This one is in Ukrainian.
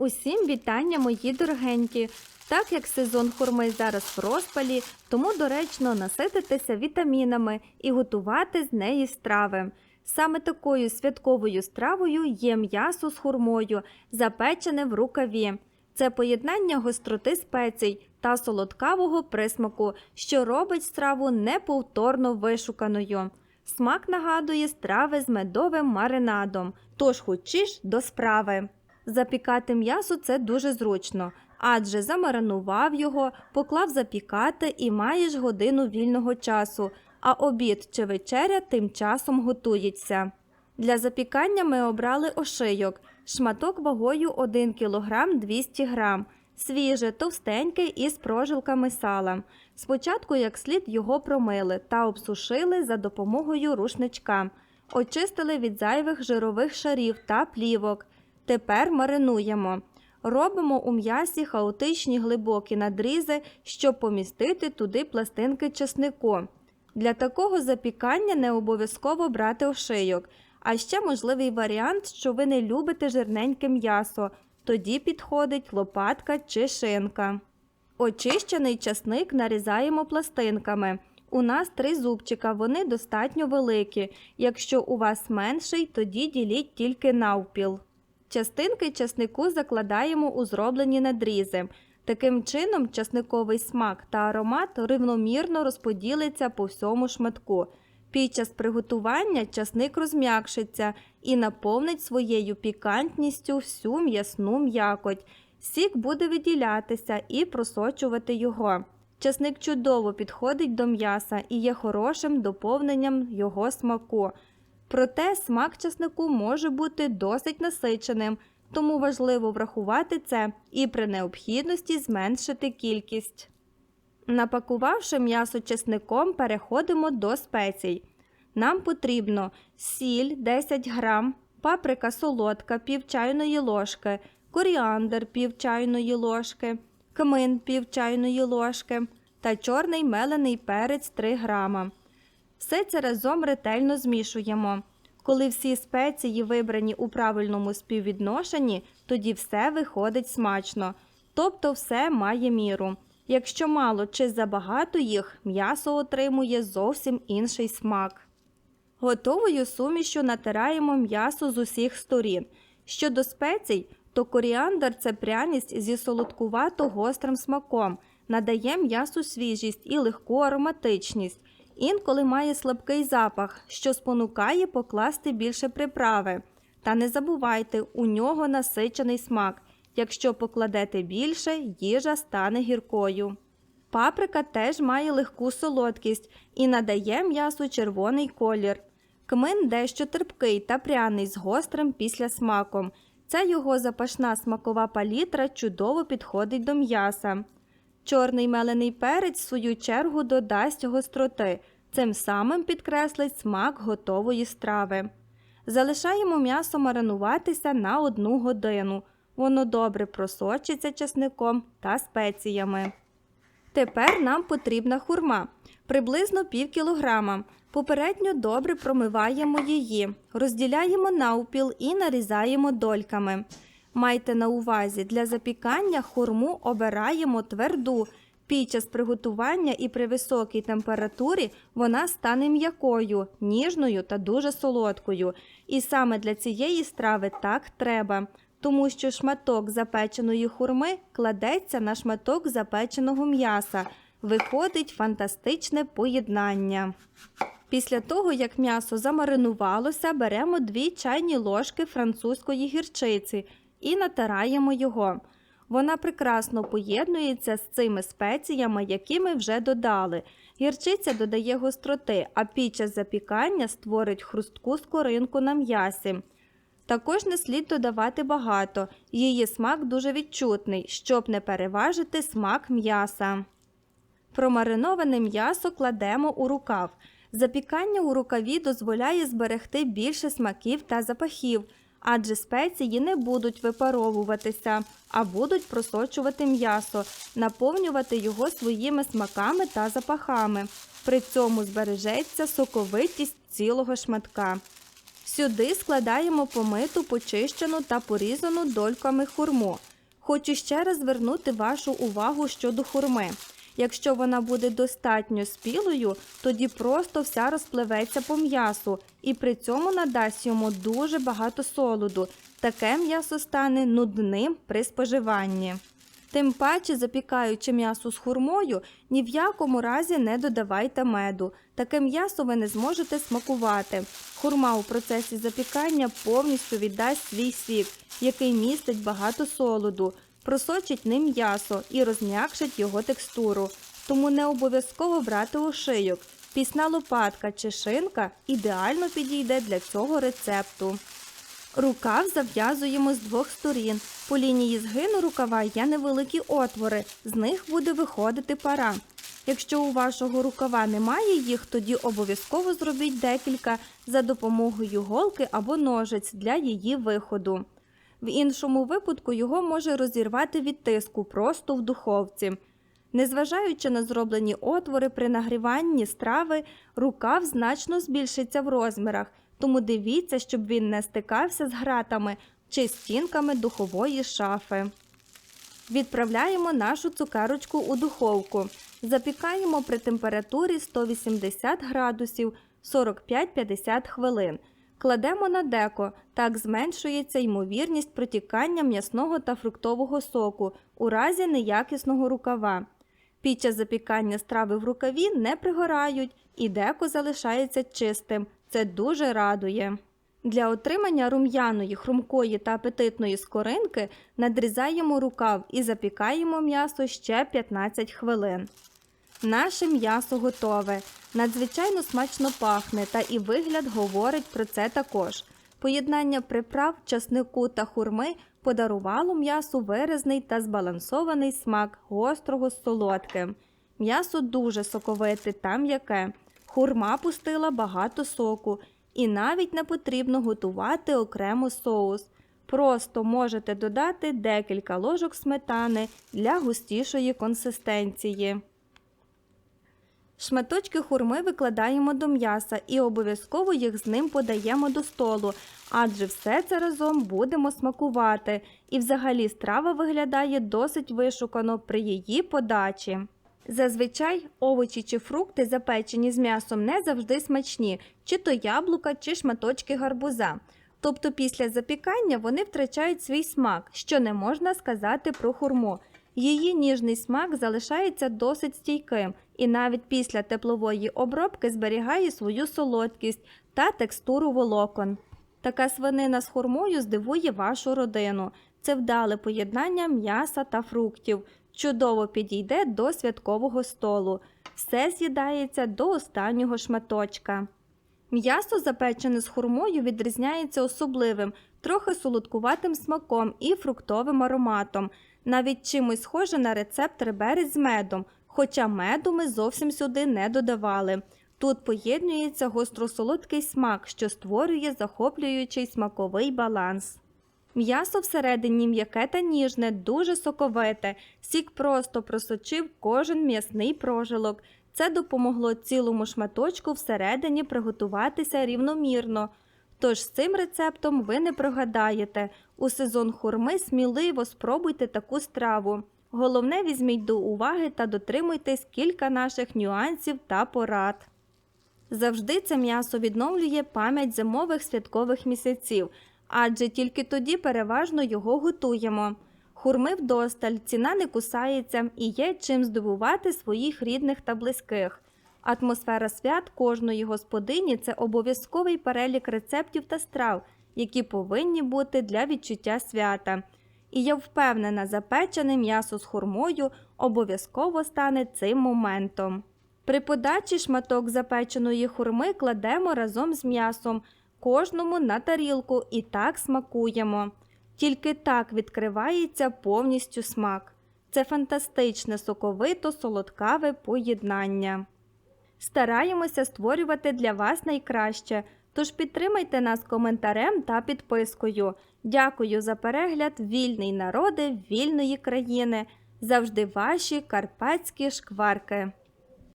Усім вітання, мої дорогенькі! Так як сезон хурми зараз в розпалі, тому доречно насититися вітамінами і готувати з неї страви. Саме такою святковою стравою є м'ясо з хурмою, запечене в рукаві. Це поєднання гостроти спецій та солодкавого присмаку, що робить страву неповторно вишуканою. Смак нагадує страви з медовим маринадом, тож хочеш до справи. Запікати м'ясо це дуже зручно, адже замаринував його, поклав запікати і маєш годину вільного часу, а обід чи вечеря тим часом готується. Для запікання ми обрали ошийок, шматок вагою 1 кг 200 г, свіже, товстенький із прожилками сала. Спочатку як слід його промили та обсушили за допомогою рушничка, очистили від зайвих жирових шарів та плівок. Тепер маринуємо. Робимо у м'ясі хаотичні глибокі надрізи, щоб помістити туди пластинки чеснику. Для такого запікання не обов'язково брати ошийок, а ще можливий варіант, що ви не любите жирненьке м'ясо, тоді підходить лопатка чи шинка. Очищений часник нарізаємо пластинками. У нас три зубчика, вони достатньо великі. Якщо у вас менший, тоді діліть тільки навпіл. Частинки часнику закладаємо у зроблені надрізи. Таким чином, часниковий смак та аромат рівномірно розподілиться по всьому шматку. Під час приготування часник розм'якшиться і наповнить своєю пікантністю всю м'ясну м'якоть. Сік буде виділятися і просочувати його. Часник чудово підходить до м'яса і є хорошим доповненням його смаку. Проте смак часнику може бути досить насиченим, тому важливо врахувати це і при необхідності зменшити кількість. Напакувавши м'ясо чесником, переходимо до спецій. Нам потрібно сіль 10 грам, паприка солодка пів чайної ложки, коріандр пів чайної ложки, кмин пів чайної ложки та чорний мелений перець 3 грама. Все це разом ретельно змішуємо. Коли всі спеції вибрані у правильному співвідношенні, тоді все виходить смачно, тобто все має міру. Якщо мало чи забагато їх, м'ясо отримує зовсім інший смак. Готовою сумішю натираємо м'ясо з усіх сторін. Щодо спецій, то коріандр це пряність зі солодкувато гострим смаком, надає м'ясу свіжість і легку ароматичність. Інколи має слабкий запах, що спонукає покласти більше приправи. Та не забувайте, у нього насичений смак. Якщо покладете більше, їжа стане гіркою. Паприка теж має легку солодкість і надає м'ясу червоний колір. Кмин дещо терпкий та пряний з гострим післясмаком. Ця його запашна смакова палітра чудово підходить до м'яса. Чорний мелений перець, в свою чергу, додасть гостроти, цим самим підкреслить смак готової страви. Залишаємо м'ясо маринуватися на одну годину. Воно добре просочиться чесником та спеціями. Тепер нам потрібна хурма приблизно пів кілограма. Попередньо добре промиваємо її, розділяємо навпіл і нарізаємо дольками. Майте на увазі, для запікання хурму обираємо тверду. Під час приготування і при високій температурі вона стане м'якою, ніжною та дуже солодкою. І саме для цієї страви так треба, тому що шматок запеченої хурми кладеться на шматок запеченого м'яса. Виходить фантастичне поєднання. Після того, як м'ясо замаринувалося, беремо 2 чайні ложки французької гірчиці і натираємо його. Вона прекрасно поєднується з цими спеціями, які ми вже додали. Гірчиця додає гостроти, а під час запікання створить хрустку скоринку на м'ясі. Також не слід додавати багато, її смак дуже відчутний, щоб не переважити смак м'яса. Промариноване м'ясо кладемо у рукав. Запікання у рукаві дозволяє зберегти більше смаків та запахів, адже спеції не будуть випаровуватися, а будуть просочувати м'ясо, наповнювати його своїми смаками та запахами. При цьому збережеться соковитість цілого шматка. Сюди складаємо помиту, почищену та порізану дольками хурму. Хочу ще раз звернути вашу увагу щодо хурми. Якщо вона буде достатньо спілою, тоді просто вся розпливеться по м'ясу і при цьому надасть йому дуже багато солоду. Таке м'ясо стане нудним при споживанні. Тим паче, запікаючи м'ясо з хурмою, ні в якому разі не додавайте меду. Таке м'ясо ви не зможете смакувати. Хурма у процесі запікання повністю віддасть свій сік, який містить багато солоду, просочить ним м'ясо і розм'якшить його текстуру. Тому не обов'язково брати ошийок. Пісна лопатка чи шинка ідеально підійде для цього рецепту. Рукав зав'язуємо з двох сторін. По лінії згину рукава є невеликі отвори, з них буде виходити пара. Якщо у вашого рукава немає їх, тоді обов'язково зробіть декілька за допомогою голки або ножиць для її виходу. В іншому випадку його може розірвати від тиску просто в духовці. Незважаючи на зроблені отвори при нагріванні страви, рукав значно збільшиться в розмірах, тому дивіться, щоб він не стикався з гратами чи стінками духової шафи. Відправляємо нашу цукерочку у духовку. Запікаємо при температурі 180 градусів 45-50 хвилин. Кладемо на деко, так зменшується ймовірність протікання м'ясного та фруктового соку у разі неякісного рукава. Під час запікання страви в рукаві не пригорають і деко залишається чистим. Це дуже радує. Для отримання рум'яної, хрумкої та апетитної скоринки надрізаємо рукав і запікаємо м'ясо ще 15 хвилин. Наше м'ясо готове. Надзвичайно смачно пахне, та і вигляд говорить про це також. Поєднання приправ, часнику та хурми подарувало м'ясу виразний та збалансований смак гострого з солодким. М'ясо дуже соковите та м'яке. Хурма пустила багато соку, і навіть не потрібно готувати окремо соус. Просто можете додати декілька ложок сметани для густішої консистенції. Шматочки хурми викладаємо до м'яса і обов'язково їх з ним подаємо до столу, адже все це разом будемо смакувати. І взагалі страва виглядає досить вишукано при її подачі. Зазвичай овочі чи фрукти, запечені з м'ясом, не завжди смачні, чи то яблука, чи шматочки гарбуза. Тобто після запікання вони втрачають свій смак, що не можна сказати про хурму. Її ніжний смак залишається досить стійким і навіть після теплової обробки зберігає свою солодкість та текстуру волокон. Така свинина з хурмою здивує вашу родину. Це вдале поєднання м'яса та фруктів. Чудово підійде до святкового столу. Все з'їдається до останнього шматочка. М'ясо, запечене з хурмою, відрізняється особливим, трохи солодкуватим смаком і фруктовим ароматом, навіть чимось схоже на рецепт реберець з медом, хоча меду ми зовсім сюди не додавали. Тут поєднується гостросолодкий смак, що створює захоплюючий смаковий баланс. М'ясо всередині м'яке та ніжне, дуже соковите, сік просто просочив кожен м'ясний прожилок. Це допомогло цілому шматочку всередині приготуватися рівномірно. Тож з цим рецептом ви не прогадаєте. У сезон хурми сміливо спробуйте таку страву. Головне, візьміть до уваги та дотримуйтесь кілька наших нюансів та порад. Завжди це м'ясо відновлює пам'ять зимових святкових місяців, адже тільки тоді переважно його готуємо. Хурми вдосталь, ціна не кусається і є чим здивувати своїх рідних та близьких. Атмосфера свят кожної господині це обов'язковий перелік рецептів та страв, які повинні бути для відчуття свята. І я впевнена, запечене м'ясо з хурмою обов'язково стане цим моментом. При подачі шматок запеченої хурми кладемо разом з м'ясом, кожному на тарілку і так смакуємо. Тільки так відкривається повністю смак. Це фантастичне соковито солодкаве поєднання. Стараємося створювати для вас найкраще, тож підтримайте нас коментарем та підпискою. Дякую за перегляд, вільний народи вільної країни. Завжди ваші карпатські шкварки.